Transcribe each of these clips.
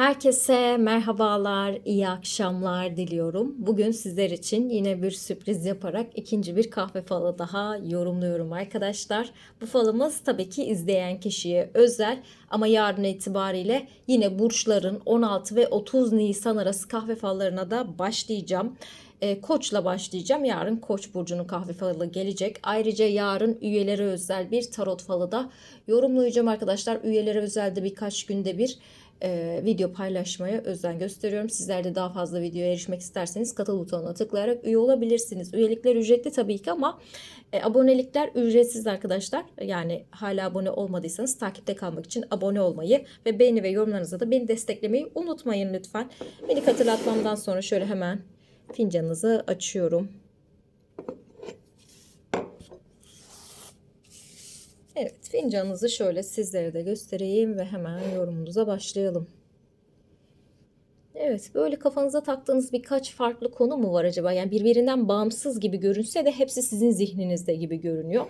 Herkese merhabalar, iyi akşamlar diliyorum. Bugün sizler için yine bir sürpriz yaparak ikinci bir kahve falı daha yorumluyorum arkadaşlar. Bu falımız tabii ki izleyen kişiye özel ama yarın itibariyle yine burçların 16 ve 30 Nisan arası kahve fallarına da başlayacağım. E, Koç'la başlayacağım. Yarın Koç burcunun kahve falı gelecek. Ayrıca yarın üyelere özel bir tarot falı da yorumlayacağım arkadaşlar. Üyelere özel de birkaç günde bir e, video paylaşmaya özen gösteriyorum. Sizler de daha fazla videoya erişmek isterseniz katıl butonuna tıklayarak üye olabilirsiniz. Üyelikler ücretli tabii ki ama e, abonelikler ücretsiz arkadaşlar. Yani hala abone olmadıysanız takipte kalmak için abone olmayı ve beğeni ve yorumlarınızla da beni desteklemeyi unutmayın lütfen. Minik hatırlatmamdan sonra şöyle hemen fincanınızı açıyorum. Evet, fincanınızı şöyle sizlere de göstereyim ve hemen yorumumuza başlayalım. Evet, böyle kafanıza taktığınız birkaç farklı konu mu var acaba? Yani birbirinden bağımsız gibi görünse de hepsi sizin zihninizde gibi görünüyor.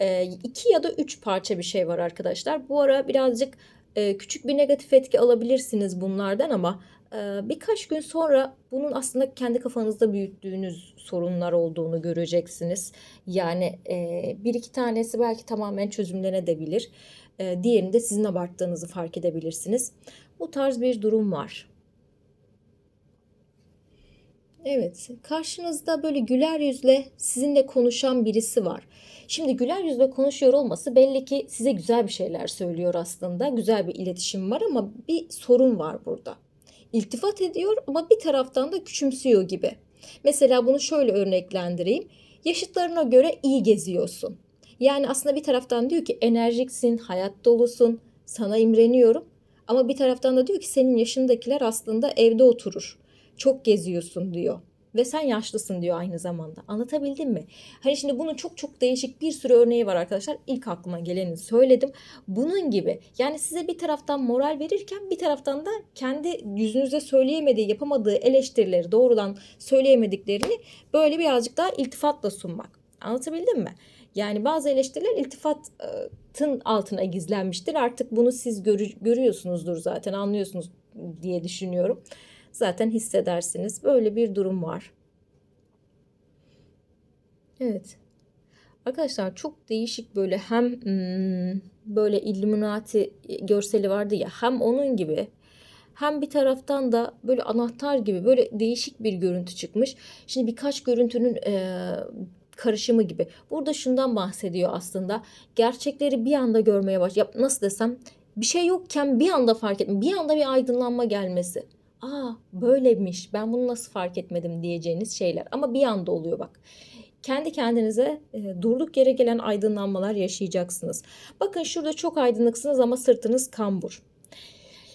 Ee, iki ya da üç parça bir şey var arkadaşlar. Bu ara birazcık e, küçük bir negatif etki alabilirsiniz bunlardan ama birkaç gün sonra bunun aslında kendi kafanızda büyüttüğünüz sorunlar olduğunu göreceksiniz. Yani bir iki tanesi belki tamamen çözümlenebilir. Diğerini de sizin abarttığınızı fark edebilirsiniz. Bu tarz bir durum var. Evet, karşınızda böyle güler yüzle sizinle konuşan birisi var. Şimdi güler yüzle konuşuyor olması belli ki size güzel bir şeyler söylüyor aslında. Güzel bir iletişim var ama bir sorun var burada. İltifat ediyor ama bir taraftan da küçümsüyor gibi. Mesela bunu şöyle örneklendireyim. Yaşıtlarına göre iyi geziyorsun. Yani aslında bir taraftan diyor ki enerjiksin, hayat dolusun, sana imreniyorum. Ama bir taraftan da diyor ki senin yaşındakiler aslında evde oturur çok geziyorsun diyor. Ve sen yaşlısın diyor aynı zamanda. Anlatabildim mi? Hani şimdi bunun çok çok değişik bir sürü örneği var arkadaşlar. İlk aklıma geleni söyledim. Bunun gibi yani size bir taraftan moral verirken bir taraftan da kendi yüzünüze söyleyemediği, yapamadığı eleştirileri doğrudan söyleyemediklerini böyle birazcık daha iltifatla sunmak. Anlatabildim mi? Yani bazı eleştiriler iltifatın altına gizlenmiştir. Artık bunu siz görüyorsunuzdur zaten anlıyorsunuz diye düşünüyorum zaten hissedersiniz. Böyle bir durum var. Evet. Arkadaşlar çok değişik böyle hem hmm, böyle Illuminati görseli vardı ya hem onun gibi hem bir taraftan da böyle anahtar gibi böyle değişik bir görüntü çıkmış. Şimdi birkaç görüntünün e, karışımı gibi. Burada şundan bahsediyor aslında. Gerçekleri bir anda görmeye baş. Ya nasıl desem bir şey yokken bir anda fark etme. Bir anda bir aydınlanma gelmesi aa böylemiş ben bunu nasıl fark etmedim diyeceğiniz şeyler. Ama bir anda oluyor bak. Kendi kendinize e, durduk yere gelen aydınlanmalar yaşayacaksınız. Bakın şurada çok aydınlıksınız ama sırtınız kambur.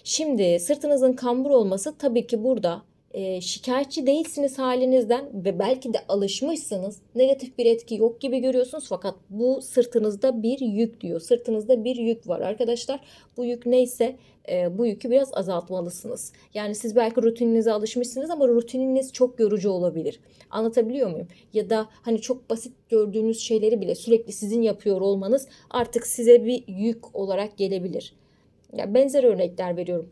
Şimdi sırtınızın kambur olması tabii ki burada e, şikayetçi değilsiniz halinizden ve belki de alışmışsınız. Negatif bir etki yok gibi görüyorsunuz fakat bu sırtınızda bir yük diyor. Sırtınızda bir yük var arkadaşlar. Bu yük neyse e, bu yükü biraz azaltmalısınız. Yani siz belki rutininize alışmışsınız ama rutininiz çok yorucu olabilir. Anlatabiliyor muyum? Ya da hani çok basit gördüğünüz şeyleri bile sürekli sizin yapıyor olmanız artık size bir yük olarak gelebilir. Ya benzer örnekler veriyorum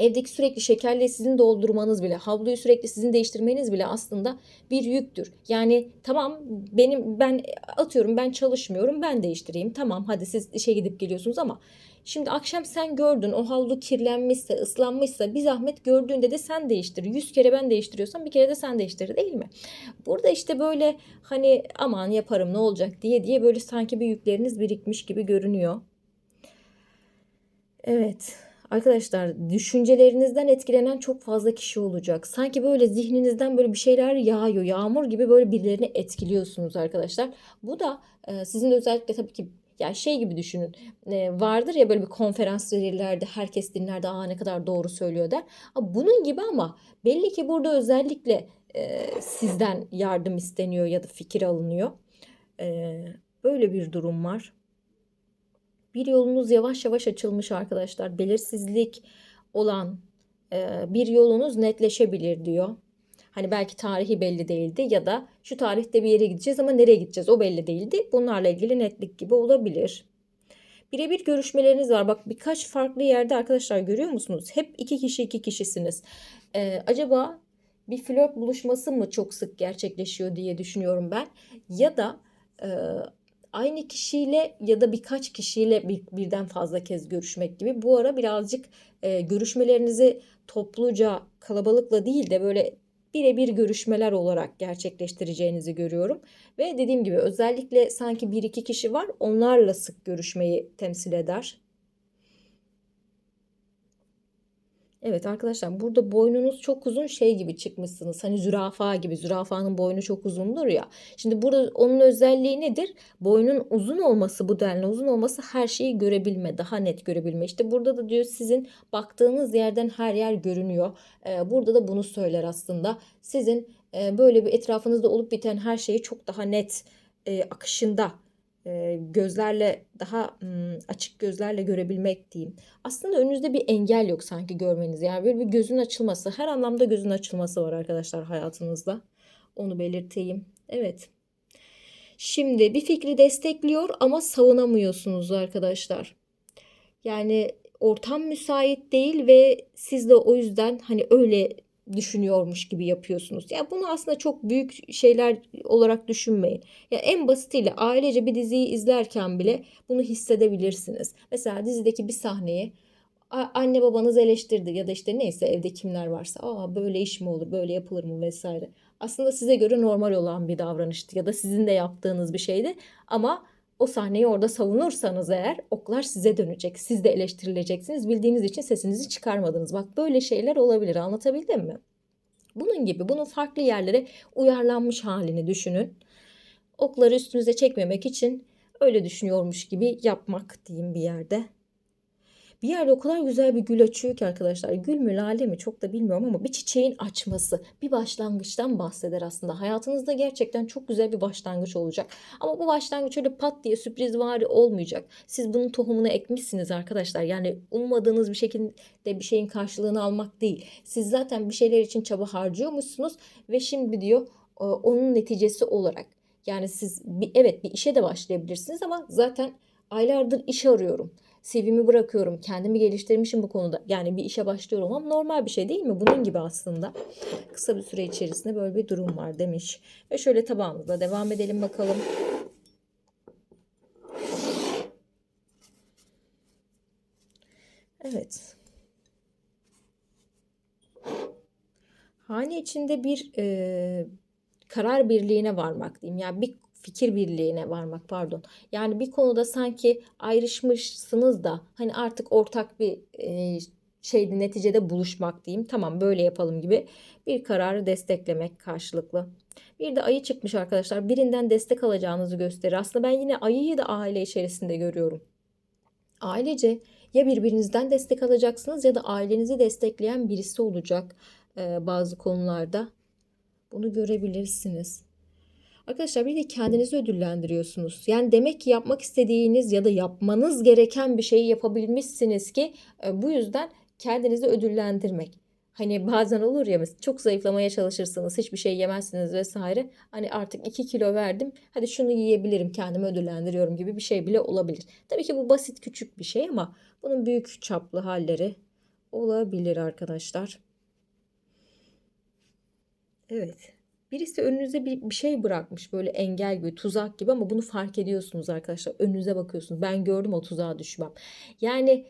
Evdeki sürekli şekerliği sizin doldurmanız bile, havluyu sürekli sizin değiştirmeniz bile aslında bir yüktür. Yani tamam benim ben atıyorum ben çalışmıyorum ben değiştireyim. Tamam hadi siz işe gidip geliyorsunuz ama şimdi akşam sen gördün o havlu kirlenmişse, ıslanmışsa bir zahmet gördüğünde de sen değiştir. Yüz kere ben değiştiriyorsam bir kere de sen değiştir değil mi? Burada işte böyle hani aman yaparım ne olacak diye diye böyle sanki bir yükleriniz birikmiş gibi görünüyor. Evet. Arkadaşlar düşüncelerinizden etkilenen çok fazla kişi olacak. Sanki böyle zihninizden böyle bir şeyler yağıyor. Yağmur gibi böyle birilerini etkiliyorsunuz arkadaşlar. Bu da e, sizin özellikle tabii ki yani şey gibi düşünün. E, vardır ya böyle bir konferans verirlerdi. Herkes dinlerde aa ne kadar doğru söylüyor der. Bunun gibi ama belli ki burada özellikle e, sizden yardım isteniyor ya da fikir alınıyor. E, böyle bir durum var. Bir yolunuz yavaş yavaş açılmış arkadaşlar. Belirsizlik olan e, bir yolunuz netleşebilir diyor. Hani belki tarihi belli değildi ya da şu tarihte bir yere gideceğiz ama nereye gideceğiz o belli değildi. Bunlarla ilgili netlik gibi olabilir. Birebir görüşmeleriniz var. Bak birkaç farklı yerde arkadaşlar görüyor musunuz? Hep iki kişi iki kişisiniz. Ee, acaba bir flört buluşması mı çok sık gerçekleşiyor diye düşünüyorum ben. Ya da e, aynı kişiyle ya da birkaç kişiyle bir, birden fazla kez görüşmek gibi. Bu ara birazcık e, görüşmelerinizi topluca kalabalıkla değil de böyle birebir görüşmeler olarak gerçekleştireceğinizi görüyorum. Ve dediğim gibi özellikle sanki bir iki kişi var onlarla sık görüşmeyi temsil eder. Evet arkadaşlar burada boynunuz çok uzun şey gibi çıkmışsınız. Hani zürafa gibi. Zürafanın boynu çok uzundur ya. Şimdi burada onun özelliği nedir? Boynun uzun olması bu denli uzun olması her şeyi görebilme, daha net görebilme. İşte burada da diyor sizin baktığınız yerden her yer görünüyor. Ee, burada da bunu söyler aslında. Sizin e, böyle bir etrafınızda olup biten her şeyi çok daha net e, akışında gözlerle daha açık gözlerle görebilmek diyeyim. Aslında önünüzde bir engel yok sanki görmeniz. Yani böyle bir gözün açılması, her anlamda gözün açılması var arkadaşlar hayatınızda. Onu belirteyim. Evet. Şimdi bir fikri destekliyor ama savunamıyorsunuz arkadaşlar. Yani ortam müsait değil ve siz de o yüzden hani öyle düşünüyormuş gibi yapıyorsunuz. Ya bunu aslında çok büyük şeyler olarak düşünmeyin. Ya en basitiyle ailece bir diziyi izlerken bile bunu hissedebilirsiniz. Mesela dizideki bir sahneyi anne babanız eleştirdi ya da işte neyse evde kimler varsa aa böyle iş mi olur böyle yapılır mı vesaire. Aslında size göre normal olan bir davranıştı ya da sizin de yaptığınız bir şeydi ama o sahneyi orada savunursanız eğer oklar size dönecek. Siz de eleştirileceksiniz. Bildiğiniz için sesinizi çıkarmadınız. Bak böyle şeyler olabilir. Anlatabildim mi? Bunun gibi bunun farklı yerlere uyarlanmış halini düşünün. Okları üstünüze çekmemek için öyle düşünüyormuş gibi yapmak diyeyim bir yerde. Bir yerde o kadar güzel bir gül açıyor ki arkadaşlar. Gül mü lale mi çok da bilmiyorum ama bir çiçeğin açması bir başlangıçtan bahseder aslında. Hayatınızda gerçekten çok güzel bir başlangıç olacak. Ama bu başlangıç öyle pat diye sürpriz var olmayacak. Siz bunun tohumunu ekmişsiniz arkadaşlar. Yani ummadığınız bir şekilde bir şeyin karşılığını almak değil. Siz zaten bir şeyler için çaba harcıyormuşsunuz ve şimdi diyor e, onun neticesi olarak yani siz bir, evet bir işe de başlayabilirsiniz ama zaten aylardır iş arıyorum. CV'mi bırakıyorum. Kendimi geliştirmişim bu konuda. Yani bir işe başlıyorum ama normal bir şey değil mi? Bunun gibi aslında. Kısa bir süre içerisinde böyle bir durum var demiş. Ve şöyle tabağımızla devam edelim bakalım. Evet. Hane içinde bir e, karar birliğine varmak diyeyim. Yani bir fikir birliğine varmak pardon. Yani bir konuda sanki ayrışmışsınız da hani artık ortak bir e, şeyde neticede buluşmak diyeyim. Tamam böyle yapalım gibi bir kararı desteklemek karşılıklı. Bir de ayı çıkmış arkadaşlar. Birinden destek alacağınızı gösterir. Aslında ben yine ayıyı da aile içerisinde görüyorum. Ailece ya birbirinizden destek alacaksınız ya da ailenizi destekleyen birisi olacak e, bazı konularda. Bunu görebilirsiniz. Arkadaşlar bir de kendinizi ödüllendiriyorsunuz. Yani demek ki yapmak istediğiniz ya da yapmanız gereken bir şeyi yapabilmişsiniz ki e, bu yüzden kendinizi ödüllendirmek. Hani bazen olur ya çok zayıflamaya çalışırsınız, hiçbir şey yemezsiniz vesaire. Hani artık 2 kilo verdim, hadi şunu yiyebilirim, kendimi ödüllendiriyorum gibi bir şey bile olabilir. Tabii ki bu basit küçük bir şey ama bunun büyük çaplı halleri olabilir arkadaşlar. Evet. Birisi önünüze bir, bir şey bırakmış böyle engel gibi tuzak gibi ama bunu fark ediyorsunuz arkadaşlar. Önünüze bakıyorsunuz. Ben gördüm o tuzağa düşmem. Yani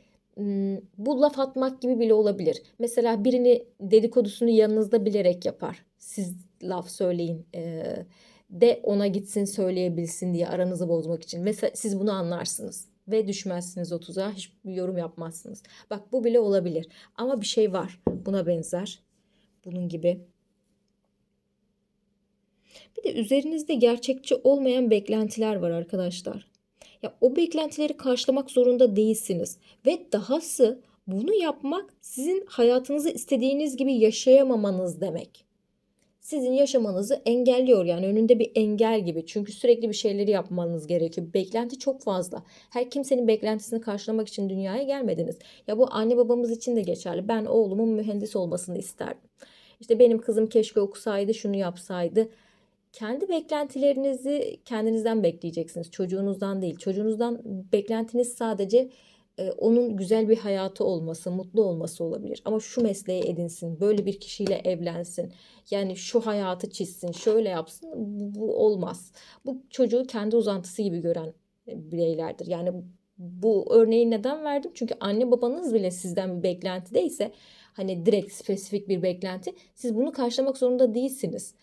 bu laf atmak gibi bile olabilir. Mesela birini dedikodusunu yanınızda bilerek yapar. Siz laf söyleyin de ona gitsin söyleyebilsin diye aranızı bozmak için. Mesela siz bunu anlarsınız ve düşmezsiniz o tuzağa. Hiçbir yorum yapmazsınız. Bak bu bile olabilir. Ama bir şey var buna benzer. Bunun gibi. Bir de üzerinizde gerçekçi olmayan beklentiler var arkadaşlar. Ya o beklentileri karşılamak zorunda değilsiniz ve dahası bunu yapmak sizin hayatınızı istediğiniz gibi yaşayamamanız demek. Sizin yaşamanızı engelliyor yani önünde bir engel gibi. Çünkü sürekli bir şeyleri yapmanız gerekiyor. Beklenti çok fazla. Her kimsenin beklentisini karşılamak için dünyaya gelmediniz. Ya bu anne babamız için de geçerli. Ben oğlumun mühendis olmasını isterdim. İşte benim kızım keşke okusaydı, şunu yapsaydı kendi beklentilerinizi kendinizden bekleyeceksiniz. Çocuğunuzdan değil. Çocuğunuzdan beklentiniz sadece e, onun güzel bir hayatı olması, mutlu olması olabilir. Ama şu mesleği edinsin, böyle bir kişiyle evlensin. Yani şu hayatı çizsin, şöyle yapsın. Bu, bu olmaz. Bu çocuğu kendi uzantısı gibi gören e, bireylerdir. Yani bu örneği neden verdim? Çünkü anne babanız bile sizden bir beklentideyse hani direkt spesifik bir beklenti siz bunu karşılamak zorunda değilsiniz.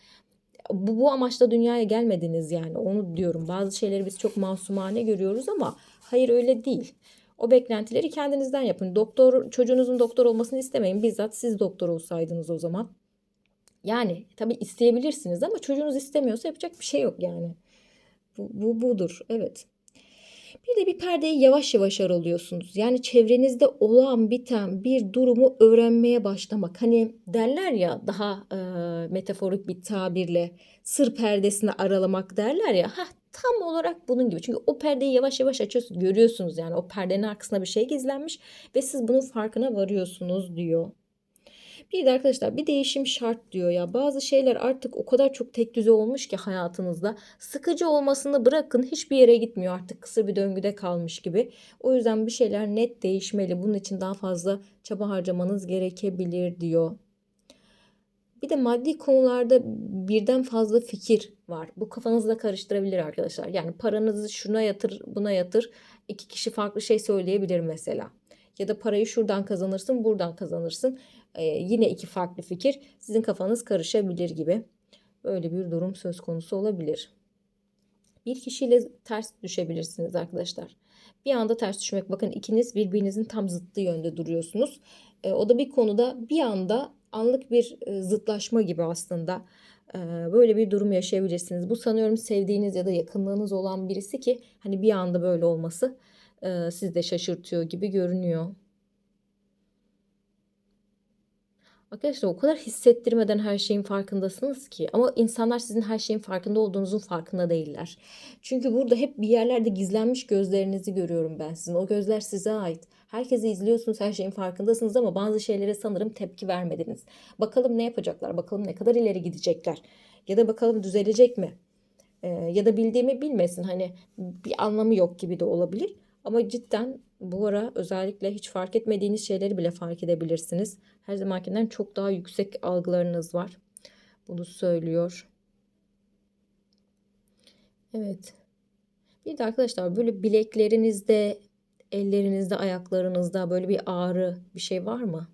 Bu, bu amaçla dünyaya gelmediniz yani onu diyorum. Bazı şeyleri biz çok masumane görüyoruz ama hayır öyle değil. O beklentileri kendinizden yapın. Doktor çocuğunuzun doktor olmasını istemeyin. Bizzat siz doktor olsaydınız o zaman. Yani tabii isteyebilirsiniz ama çocuğunuz istemiyorsa yapacak bir şey yok yani. Bu, bu budur. Evet. Bir de bir perdeyi yavaş yavaş aralıyorsunuz. Yani çevrenizde olan biten bir durumu öğrenmeye başlamak. Hani derler ya daha e, metaforik bir tabirle sır perdesini aralamak derler ya. Heh, tam olarak bunun gibi. Çünkü o perdeyi yavaş yavaş açıyorsunuz. Görüyorsunuz yani o perdenin arkasında bir şey gizlenmiş ve siz bunun farkına varıyorsunuz diyor. Bir de arkadaşlar bir değişim şart diyor ya. Bazı şeyler artık o kadar çok tek düze olmuş ki hayatınızda. Sıkıcı olmasını bırakın hiçbir yere gitmiyor artık kısır bir döngüde kalmış gibi. O yüzden bir şeyler net değişmeli. Bunun için daha fazla çaba harcamanız gerekebilir diyor. Bir de maddi konularda birden fazla fikir var. Bu kafanızı da karıştırabilir arkadaşlar. Yani paranızı şuna yatır, buna yatır. İki kişi farklı şey söyleyebilir mesela. Ya da parayı şuradan kazanırsın, buradan kazanırsın. Ee, yine iki farklı fikir. Sizin kafanız karışabilir gibi. Böyle bir durum söz konusu olabilir. Bir kişiyle ters düşebilirsiniz arkadaşlar. Bir anda ters düşmek. Bakın ikiniz birbirinizin tam zıttı yönde duruyorsunuz. E, o da bir konuda bir anda anlık bir e, zıtlaşma gibi aslında. E, böyle bir durum yaşayabilirsiniz. Bu sanıyorum sevdiğiniz ya da yakınlığınız olan birisi ki hani bir anda böyle olması e, sizi de şaşırtıyor gibi görünüyor. Arkadaşlar o kadar hissettirmeden her şeyin farkındasınız ki ama insanlar sizin her şeyin farkında olduğunuzun farkında değiller. Çünkü burada hep bir yerlerde gizlenmiş gözlerinizi görüyorum ben sizin. O gözler size ait. Herkesi izliyorsunuz, her şeyin farkındasınız ama bazı şeylere sanırım tepki vermediniz. Bakalım ne yapacaklar, bakalım ne kadar ileri gidecekler. Ya da bakalım düzelecek mi? Ee, ya da bildiğimi bilmesin hani bir anlamı yok gibi de olabilir. Ama cidden bu ara özellikle hiç fark etmediğiniz şeyleri bile fark edebilirsiniz. Her zamankinden çok daha yüksek algılarınız var. Bunu söylüyor. Evet. Bir de arkadaşlar böyle bileklerinizde, ellerinizde, ayaklarınızda böyle bir ağrı bir şey var mı?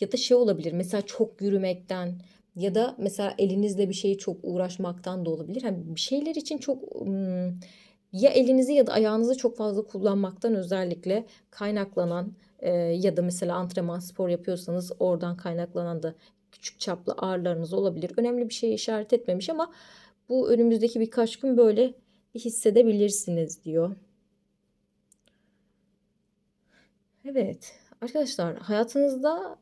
Ya da şey olabilir mesela çok yürümekten ya da mesela elinizle bir şeyi çok uğraşmaktan da olabilir. Yani bir şeyler için çok ya elinizi ya da ayağınızı çok fazla kullanmaktan özellikle kaynaklanan e, ya da mesela antrenman spor yapıyorsanız oradan kaynaklanan da küçük çaplı ağrılarınız olabilir. Önemli bir şey işaret etmemiş ama bu önümüzdeki birkaç gün böyle hissedebilirsiniz diyor. Evet arkadaşlar hayatınızda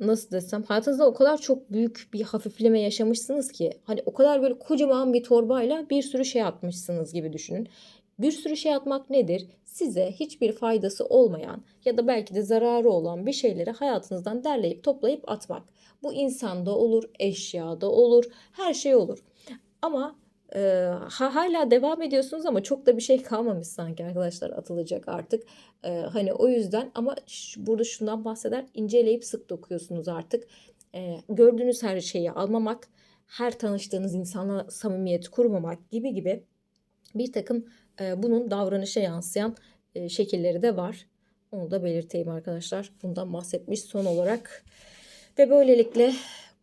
nasıl desem hayatınızda o kadar çok büyük bir hafifleme yaşamışsınız ki hani o kadar böyle kocaman bir torbayla bir sürü şey atmışsınız gibi düşünün. Bir sürü şey atmak nedir? Size hiçbir faydası olmayan ya da belki de zararı olan bir şeyleri hayatınızdan derleyip toplayıp atmak. Bu insanda olur, eşyada olur, her şey olur. Ama e, hala devam ediyorsunuz ama çok da bir şey kalmamış sanki arkadaşlar atılacak artık. E, hani o yüzden ama burada şundan bahseder inceleyip sık dokuyorsunuz artık. E, gördüğünüz her şeyi almamak, her tanıştığınız insanla samimiyet kurmamak gibi gibi bir takım e, bunun davranışa yansıyan e, şekilleri de var. Onu da belirteyim arkadaşlar. Bundan bahsetmiş son olarak. Ve böylelikle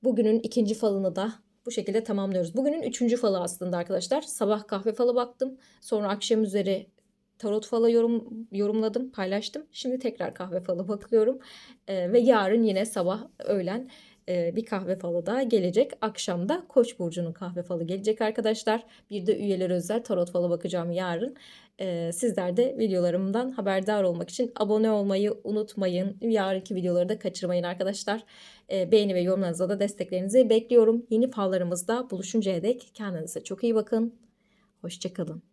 bugünün ikinci falını da bu şekilde tamamlıyoruz. Bugünün üçüncü falı aslında arkadaşlar. Sabah kahve falı baktım. Sonra akşam üzeri tarot falı yorum, yorumladım, paylaştım. Şimdi tekrar kahve falı bakıyorum. Ee, ve yarın yine sabah, öğlen e, bir kahve falı daha gelecek. Akşamda Koç burcunun kahve falı gelecek arkadaşlar. Bir de üyeler özel tarot falı bakacağım yarın. E, sizler de videolarımdan haberdar olmak için abone olmayı unutmayın. Yarınki videoları da kaçırmayın arkadaşlar. E, beğeni ve yorumlarınızla da desteklerinizi bekliyorum. Yeni fallarımızda buluşuncaya dek kendinize çok iyi bakın. Hoşçakalın.